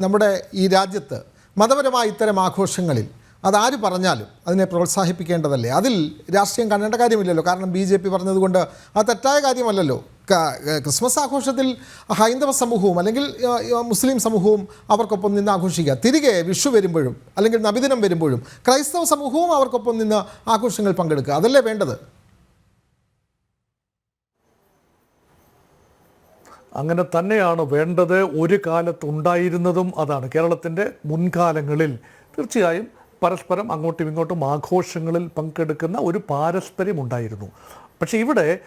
നമ്മുടെ ഈ രാജ്യത്ത് മതപരമായ ഇത്തരം ആഘോഷങ്ങളിൽ അതാര് പറഞ്ഞാലും അതിനെ പ്രോത്സാഹിപ്പിക്കേണ്ടതല്ലേ? അതിൽ രാഷ്ട്രീയം കാണേണ്ട കാര്യമില്ലല്ലോ. കാരണം ബി ജെ പി പറഞ്ഞതുകൊണ്ട് ആ തെറ്റായ കാര്യമല്ലല്ലോ. ക്രിസ്മസ് ആഘോഷത്തിൽ ഹൈന്ദവ സമൂഹവും അല്ലെങ്കിൽ മുസ്ലിം സമൂഹവും അവർക്കൊപ്പം നിന്ന് ആഘോഷിക്കുക. തിരികെ വിഷു വരുമ്പോഴും അല്ലെങ്കിൽ നബിദിനം വരുമ്പോഴും ക്രൈസ്തവ സമൂഹവും അവർക്കൊപ്പം നിന്ന് ആഘോഷങ്ങൾ പങ്കെടുക്കുക. അതല്ലേ വേണ്ടത്? അങ്ങനെ തന്നെയാണ് വേണ്ടത് ഒരു കാലത്ത് ഉണ്ടായിരുന്നതും അതാണ്. കേരളത്തിന്റെ മുൻകാലങ്ങളിൽ തീർച്ചയായും പരസ്പരം അങ്ങോട്ടും ഇങ്ങോട്ടും ആഘോഷങ്ങളിൽ പങ്കെടുക്കുന്ന ഒരു പാരസ്പര്യം ഉണ്ടായിരുന്നു. പക്ഷേ ഇവിടെ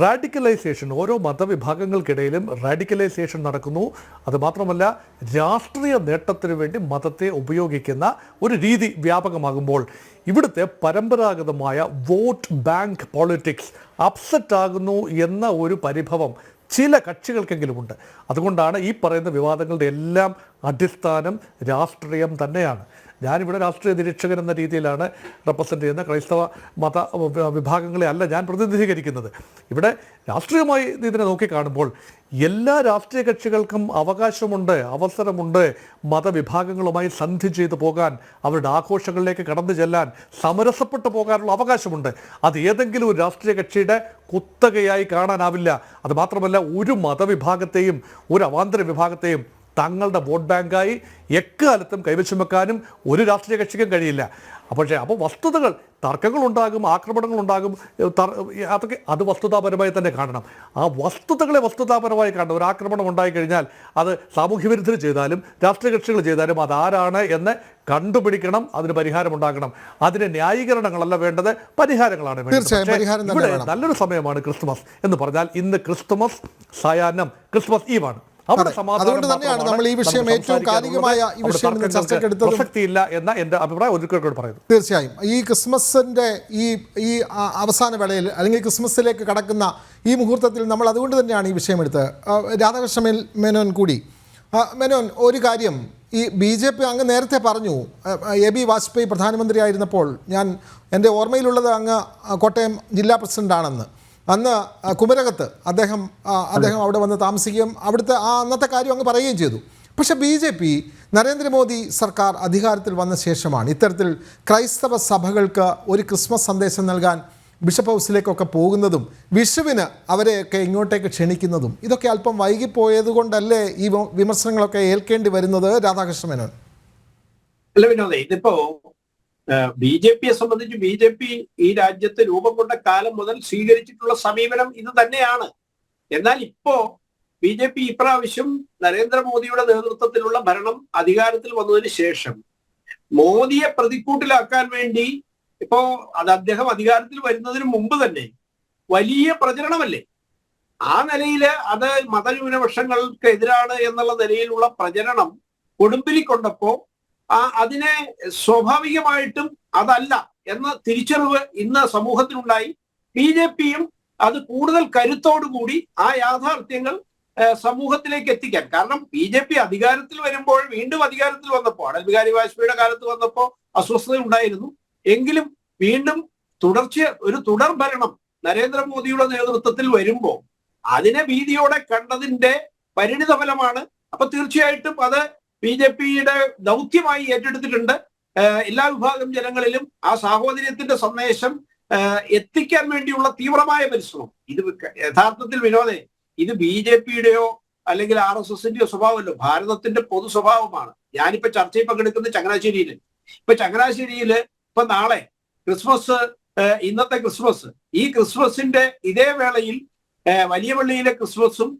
റാഡിക്കലൈസേഷൻ ഓരോ മതവിഭാഗങ്ങൾക്കിടയിലും റാഡിക്കലൈസേഷൻ നടക്കുന്നു. അതുമാത്രമല്ല രാഷ്ട്രീയ നേട്ടത്തിന് വേണ്ടി മതത്തെ ഉപയോഗിക്കുന്ന ഒരു രീതി വ്യാപകമാകുമ്പോൾ ഇവിടുത്തെ പരമ്പരാഗതമായ വോട്ട് ബാങ്ക് പോളിറ്റിക്സ് അപ്സെറ്റ് ആകുന്നു എന്ന ഒരു പരിഭവം ചില കക്ഷികൾക്കെങ്കിലുമുണ്ട്. അതുകൊണ്ടാണ് ഈ പറയുന്ന വിവാദങ്ങളുടെ എല്ലാം അടിസ്ഥാനം രാഷ്ട്രീയം തന്നെയാണ്. ഞാനിവിടെ രാഷ്ട്രീയ നിരീക്ഷകൻ എന്ന രീതിയിലാണ് റെപ്രസെന്റ് ചെയ്യുന്ന ക്രൈസ്തവ മത വിഭാഗങ്ങളെ അല്ല ഞാൻ പ്രതിനിധീകരിക്കുന്നത്. ഇവിടെ രാഷ്ട്രീയമായി ഇതിനെ നോക്കിക്കാണുമ്പോൾ എല്ലാ രാഷ്ട്രീയ കക്ഷികൾക്കും അവകാശമുണ്ട് അവസരമുണ്ട് മതവിഭാഗങ്ങളുമായി സന്ധി ചെയ്തു പോകാൻ അവരുടെ ആഘോഷങ്ങളിലേക്ക് കടന്നു ചെല്ലാൻ സമരസപ്പെട്ടു പോകാനുള്ള അവകാശമുണ്ട്. അത് ഏതെങ്കിലും ഒരു രാഷ്ട്രീയ കക്ഷിയുടെ കുത്തകയായി കാണാനാവില്ല. അത് മാത്രമല്ല ഒരു മതവിഭാഗത്തെയും ഒരു അവാന്തര വിഭാഗത്തെയും തങ്ങളുടെ വോട്ട് ബാങ്കായി എക്കാലത്തും കൈവശം വെക്കാനും ഒരു രാഷ്ട്രീയ കക്ഷിക്കും കഴിയില്ല. പക്ഷേ അപ്പോൾ വസ്തുതകൾ തർക്കങ്ങളുണ്ടാകും ആക്രമണങ്ങളുണ്ടാകും അതൊക്കെ അത് വസ്തുതാപരമായി തന്നെ കാണണം. ആ വസ്തുതകളെ വസ്തുതാപരമായി കാണണം. ഒരു ആക്രമണം ഉണ്ടായിക്കഴിഞ്ഞാൽ അത് സാമൂഹ്യ വിരുദ്ധർ ചെയ്താലും രാഷ്ട്രീയ കക്ഷികൾ ചെയ്താലും അതാരാണ് എന്ന് കണ്ടുപിടിക്കണം അതിന് പരിഹാരം ഉണ്ടാക്കണം അതിന് ന്യായീകരണങ്ങളല്ല വേണ്ടത് പരിഹാരങ്ങളാണ് വേണ്ടത്. ഇവിടെ നല്ലൊരു സമയമാണ് ക്രിസ്മസ് എന്ന് പറഞ്ഞാൽ ഇന്ന് ക്രിസ്തുമസ് സായാഹ്നം ക്രിസ്മസ് ഈവാണ്. അതുകൊണ്ട് തന്നെയാണ് നമ്മൾ ഈ വിഷയം ഏറ്റവും. കാലികമായ ഈ വിഷയം പ്രസക്തിയില്ല എന്ന എന്റെ അഭിപ്രായം ഒരിക്കൽ കൂടി പറയുന്നു തീർച്ചയായും. ഈ ക്രിസ്മസിന്റെ ഈ ഈ അവസാന വേളയിൽ അല്ലെങ്കിൽ ക്രിസ്മസിലേക്ക് കടക്കുന്ന ഈ മുഹൂർത്തത്തിൽ നമ്മൾ അതുകൊണ്ട് തന്നെയാണ് ഈ വിഷയം എടുത്തത്. രാധാകൃഷ്ണൻ രാധാകൃഷ്ണ മേനോൻ കൂടി. മേനോൻ ഒരു കാര്യം. ഈ ബി ജെ പി അങ്ങ് നേരത്തെ പറഞ്ഞു എ ബി വാജ്പേയി പ്രധാനമന്ത്രിയായിരുന്നപ്പോൾ ഞാൻ എന്റെ ഓർമ്മയിലുള്ളത് അങ്ങ് കോട്ടയം ജില്ലാ പ്രസിഡന്റാണെന്ന് അന്ന് കുമരകത്ത് അദ്ദേഹം അദ്ദേഹം അവിടെ വന്ന് താമസിക്കുകയും അവിടുത്തെ ആ അന്നത്തെ കാര്യം അങ്ങ് പറയുകയും ചെയ്തു. പക്ഷേ ബി ജെ പി നരേന്ദ്രമോദി സർക്കാർ അധികാരത്തിൽ വന്ന ശേഷമാണ് ഇത്തരത്തിൽ ക്രൈസ്തവ സഭകൾക്ക് ഒരു ക്രിസ്മസ് സന്ദേശം നൽകാൻ ബിഷപ്പ് ഹൗസിലേക്കൊക്കെ പോകുന്നതും വിഷുവിന് അവരെയൊക്കെ ഇങ്ങോട്ടേക്ക് ക്ഷണിക്കുന്നതും ഇതൊക്കെ അല്പം വൈകിപ്പോയത് കൊണ്ടല്ലേ ഈ വിമർശനങ്ങളൊക്കെ ഏൽക്കേണ്ടി വരുന്നത് രാധാകൃഷ്ണ മേനോൻ? അല്ല വിനോദേ ഇതിപ്പോ ബി ജെ പിയെ സംബന്ധിച്ച് ബി ജെ പി ഈ രാജ്യത്ത് രൂപം കൊണ്ട കാലം മുതൽ സ്വീകരിച്ചിട്ടുള്ള സമീപനം ഇത് തന്നെയാണ്. എന്നാൽ ഇപ്പോ ബി ജെ പി ഇപ്രാവശ്യം നരേന്ദ്രമോദിയുടെ നേതൃത്വത്തിലുള്ള ഭരണം അധികാരത്തിൽ വന്നതിന് ശേഷം മോദിയെ പ്രതിക്കൂട്ടിലാക്കാൻ വേണ്ടി ഇപ്പോ അത് അദ്ദേഹം അധികാരത്തിൽ വരുന്നതിന് മുമ്പ് തന്നെ വലിയ പ്രചരണമല്ലേ? ആ നിലയിൽ അത് മതന്യൂനപക്ഷങ്ങൾക്ക് എതിരാണ് എന്നുള്ള നിലയിലുള്ള പ്രചരണം കൊടുമ്പിരി കൊണ്ടപ്പോ ആ അതിനെ സ്വാഭാവികമായിട്ടും അതല്ല എന്ന തിരിച്ചറിവ് ഇന്ന് സമൂഹത്തിനുണ്ടായി. ബി ജെ പിയും അത് കൂടുതൽ കരുത്തോടുകൂടി ആ യാഥാർത്ഥ്യങ്ങൾ സമൂഹത്തിലേക്ക് എത്തിക്കാൻ. കാരണം ബി ജെ പി അധികാരത്തിൽ വരുമ്പോൾ വീണ്ടും അധികാരത്തിൽ വന്നപ്പോൾ അടൽ ബിഹാരി വാജ്പേയിയുടെ കാലത്ത് വന്നപ്പോൾ അസ്വസ്ഥത ഉണ്ടായിരുന്നു. എങ്കിലും വീണ്ടും തുടർച്ച ഒരു തുടർ ഭരണം നരേന്ദ്രമോദിയുടെ നേതൃത്വത്തിൽ വരുമ്പോൾ അതിനെ ഭീതിയോടെ കണ്ടതിന്റെ പരിണിത ഫലമാണ് അപ്പൊ തീർച്ചയായിട്ടും അത് ബി ജെ പിയുടെ ദൗത്യമായി ഏറ്റെടുത്തിട്ടുണ്ട്. എല്ലാ വിഭാഗം ജനങ്ങളിലും ആ സാഹോദര്യത്തിന്റെ സന്ദേശം എത്തിക്കാൻ വേണ്ടിയുള്ള തീവ്രമായ പരിശ്രമം. ഇത് യഥാർത്ഥത്തിൽ വിനോദേ ഇത് ബി ജെ പിയുടെയോ അല്ലെങ്കിൽ ആർ എസ് എസിന്റെയോ സ്വഭാവമല്ലോ. ഭാരതത്തിന്റെ പൊതു സ്വഭാവമാണ് ഞാനിപ്പോ ചർച്ചയിൽ പങ്കെടുക്കുന്നത് ചങ്ങനാശ്ശേരിയിൽ. ഇപ്പൊ ചങ്ങനാശ്ശേരിയിൽ ഇപ്പൊ നാളെ ക്രിസ്മസ് ഇന്നത്തെ ക്രിസ്മസ്. ഈ ക്രിസ്മസിന്റെ ഇതേ വേളയിൽ വലിയ പള്ളിയിലെ ക്രിസ്മസും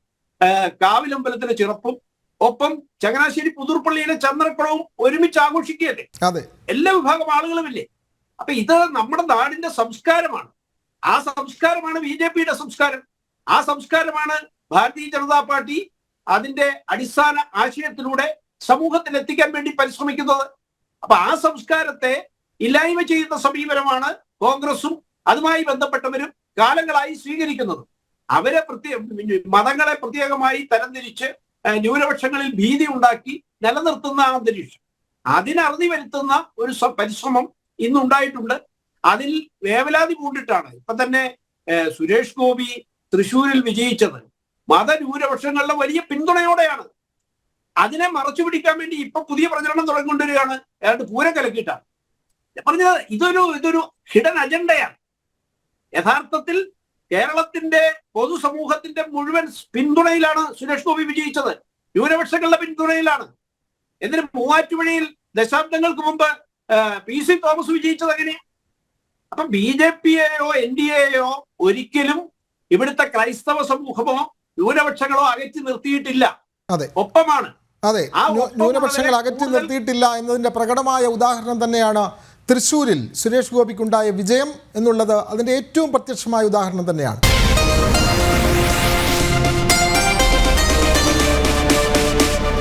കാവിലമ്പലത്തിലെ ചിറപ്പും ഒപ്പം ചങ്ങനാശ്ശേരി പുതുർപ്പള്ളിയിലെ ചന്ദ്രക്കുളവും ഒരുമിച്ച് ആഘോഷിക്കുകയല്ലേ? അതെ. എല്ലാ വിഭാഗം ആളുകളുമില്ലേ? അപ്പൊ ഇത് നമ്മുടെ നാടിന്റെ സംസ്കാരമാണ്. ആ സംസ്കാരമാണ് ബി ജെ പിയുടെ സംസ്കാരം. ആ സംസ്കാരമാണ് ഭാരതീയ ജനതാ പാർട്ടി അതിന്റെ അടിസ്ഥാന ആശയത്തിലൂടെ സമൂഹത്തിൽ എത്തിക്കാൻ വേണ്ടി പരിശ്രമിക്കുന്നത്. അപ്പൊ ആ സംസ്കാരത്തെ ഇല്ലായ്മ ചെയ്യുന്ന സമീപനമാണ് കോൺഗ്രസും അതുമായി ബന്ധപ്പെട്ടവരും കാലങ്ങളായി സ്വീകരിക്കുന്നത്. അവരെ പ്രത്യേക മതങ്ങളെ പ്രത്യേകമായി തരംതിരിച്ച് ന്യൂനപക്ഷങ്ങളിൽ ഭീതി ഉണ്ടാക്കി നിലനിർത്തുന്ന അന്തരീക്ഷം. അതിനറുതി വരുത്തുന്ന ഒരു പരിശ്രമം ഇന്നുണ്ടായിട്ടുണ്ട്. അതിൽ വേവലാതി പൂണ്ടിട്ടാണ് ഇപ്പൊ തന്നെ സുരേഷ് ഗോപി തൃശൂരിൽ വിജയിച്ചത്. മതന്യൂനപക്ഷങ്ങളുടെ വലിയ പിന്തുണയോടെയാണ്. അതിനെ മറച്ചു പിടിക്കാൻ വേണ്ടി ഇപ്പൊ പുതിയ പ്രചരണം തുടങ്ങിക്കൊണ്ടിരിക്കുകയാണ്. ഏതാണ്ട് പൂരം കലക്കിയിട്ടാണ്. പറഞ്ഞത് ഇതൊരു ഇതൊരു ഹിഡൻ അജണ്ടയാണ്. യഥാർത്ഥത്തിൽ കേരളത്തിന്റെ പൊതുസമൂഹത്തിന്റെ മുഴുവൻ പിന്തുണയിലാണ് സുരേഷ് ഗോപി വിജയിച്ചത്. ന്യൂനപക്ഷങ്ങളുടെ പിന്തുണയിലാണ്. എന്നിട്ട് മൂവാറ്റുപുഴയിൽ ദശാബ്ദങ്ങൾക്ക് മുമ്പ് പി സി തോമസ് വിജയിച്ചത് എങ്ങനെ? അപ്പൊ ബി ജെ പിയെയോ എൻ ഡി എയോ ഒരിക്കലും ഇവിടുത്തെ ക്രൈസ്തവ സമൂഹമോ ന്യൂനപക്ഷങ്ങളോ അകറ്റി നിർത്തിയിട്ടില്ല. ഒപ്പമാണ്. അതെ. ന്യൂനപക്ഷങ്ങൾ അകറ്റി നിർത്തിയിട്ടില്ല എന്നതിന്റെ പ്രകടമായ ഉദാഹരണം തന്നെയാണ് തൃശ്ശൂരിൽ സുരേഷ് ഗോപിക്കുണ്ടായ വിജയം എന്നുള്ളത് അതിന്റെ ഏറ്റവും പ്രത്യക്ഷമായ ഉദാഹരണം തന്നെയാണ്.